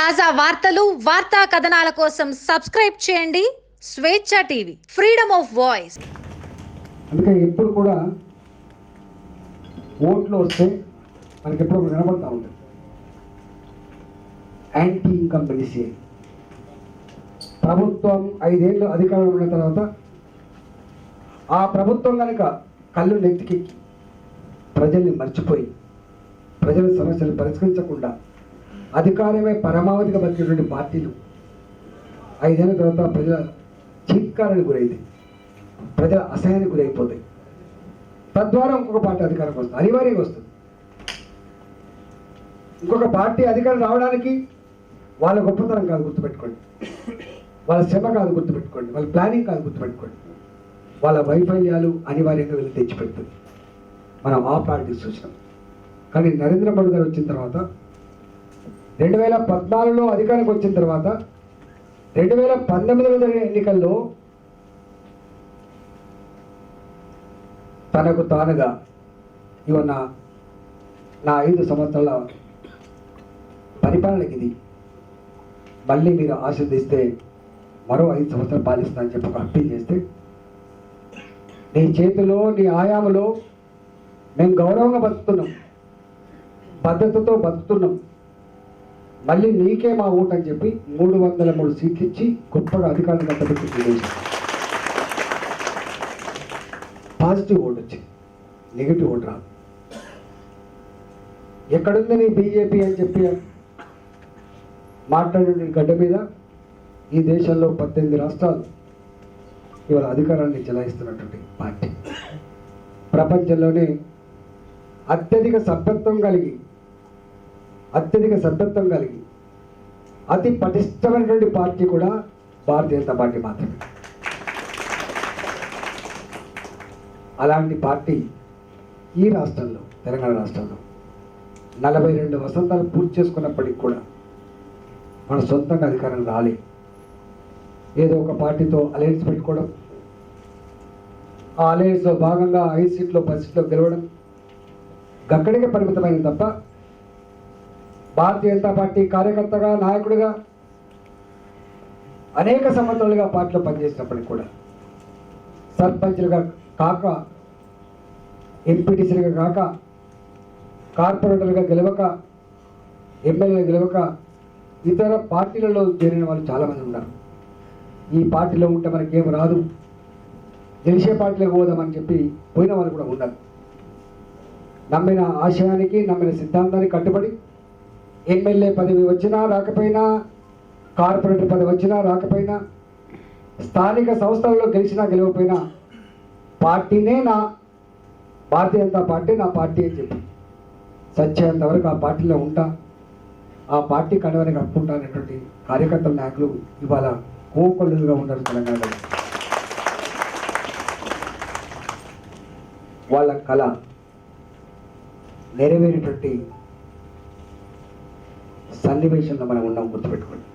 తాజా వార్తలు వార్తా కథనాల కోసం సబ్స్క్రైబ్ చేయండి. స్వేచ్ఛ టీవీ ఫ్రీడమ్ ఆఫ్ వాయిస్. అందుకే ఎప్పుడు కూడా ఓట్లు వస్తే మనకి ఎప్పుడు వినబడతా కనబడతా ఉంటుంది. యాంటీ ఇన్కంపెన్సీ ప్రభుత్వం ఐదేళ్ళు అధికారంలో ఉన్న తర్వాత ఆ ప్రభుత్వం కనుక కళ్ళు నెత్తికి ప్రజల్ని మర్చిపోయి ప్రజల సమస్యలు పరిష్కరించకుండా అధికారమే పరమావధిగా బతికేటువంటి పార్టీలు. ఐదేళ్ళ తర్వాత ప్రజల చీత్కారానికి గురైంది. ప్రజల అసహ్యానికి గురైపోతాయి తద్వారా ఇంకొక పార్టీ అధికారం వస్తుంది. అనివార్యంగా వస్తుంది. ఇంకొక పార్టీ అధికారం రావడానికి వాళ్ళ గొప్పతనం కాదు గుర్తుపెట్టుకోండి. వాళ్ళ శ్రమ కాదు గుర్తుపెట్టుకోండి. వాళ్ళ ప్లానింగ్ కాదు గుర్తుపెట్టుకోండి. వాళ్ళ వైఫల్యాలు అనివార్యంగా వీళ్ళు తెచ్చిపెడుతుంది. మనం ఆ పార్టీ చూసినాం. కానీ నరేంద్ర మోడీ గారు వచ్చిన తర్వాత రెండు వేల పద్నాలుగులో అధికారానికి వచ్చిన తర్వాత రెండు వేల పంతొమ్మిదిలో జరిగిన ఎన్నికల్లో తనకు తానుగా ఇవన్న నా ఐదు సంవత్సరాల పరిపాలనకి ఇది. మళ్ళీ మీరు ఆశీర్దిస్తే మరో ఐదు సంవత్సరాలు పాలిస్తా అని చెప్పి ఒక అప్పీల్ చేస్తే నీ చేతిలో నీ ఆయాములో మేము గౌరవంగా బతుకుతున్నాం. భద్రతతో బతుకుతున్నాం. మళ్ళీ నీకే మా ఓటు అని చెప్పి మూడు వందల మూడు సీట్లు ఇచ్చి గొప్పగా అధికారులు కట్టబెట్టి చేశారు పాజిటివ్ ఓటు వచ్చింది. నెగిటివ్ ఓటు రాదు. ఎక్కడుంది నీ బీజేపీ అని చెప్పి మాట్లాడే గడ్డ మీద ఈ దేశంలో పద్దెనిమిది రాష్ట్రాలు ఇవాళ అధికారాన్ని చెలాయిస్తున్నటువంటి పార్టీ. ప్రపంచంలోనే అత్యధిక సభ్యత్వం కలిగి అత్యధిక సభ్యత్వం కలిగి అతి పటిష్టమైనటువంటి పార్టీ కూడా భారతీయ జనతా పార్టీ మాత్రమే. అలాంటి పార్టీ ఈ రాష్ట్రంలో తెలంగాణ రాష్ట్రంలో నలభై రెండు వసంతాలు పూర్తి చేసుకున్నప్పటికి కూడా మన సొంతంగా అధికారం రాలే. ఏదో ఒక పార్టీతో అలయన్స్ పెట్టుకోవడం ఆ అలయన్స్లో భాగంగా ఐదు సీట్లో పది సీట్లో గెలవడం గక్కడికే పరిమితమైంది తప్ప భారతీయ జనతా పార్టీ కార్యకర్తగా నాయకుడిగా అనేక సంవత్సరాలుగా పార్టీలో పనిచేసినప్పటికి కూడా సర్పంచ్లుగా కాక ఎంపీటీసీలుగా కాక కార్పొరేటర్గా గెలవక ఎమ్మెల్యేగా గెలవక ఇతర పార్టీలలో చేరిన వాళ్ళు చాలామంది ఉన్నారు. ఈ పార్టీలో ఉంటే మనకేం రాదు. గెలిచే పార్టీలోకి పోదామని చెప్పి పోయిన వాళ్ళు కూడా ఉన్నారు. నమ్మిన ఆశయానికి నమ్మిన సిద్ధాంతానికి కట్టుబడి ఎమ్మెల్యే పదవి వచ్చినా రాకపోయినా కార్పొరేటర్ పదవి వచ్చినా రాకపోయినా స్థానిక సంస్థల్లో గెలిచినా గెలవకపోయినా పార్టీనే నా భారతీయ జనతా పార్టీ నా పార్టీ అని చెప్పి సత్యంత వరకు ఆ పార్టీలో ఉంటా ఆ పార్టీ కడవని కప్పుకుంటా అనేటువంటి కార్యకర్తల నాయకులు ఇవాళ కోకొల్లుగా ఉన్నారు తెలంగాణలో. వాళ్ళ కళ నెరవేరేటువంటి సన్నివేశంలో మనం ఉన్నాం గుర్తుపెట్టుకోండి.